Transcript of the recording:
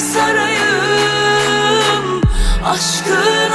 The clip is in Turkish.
sarayım. Aşkım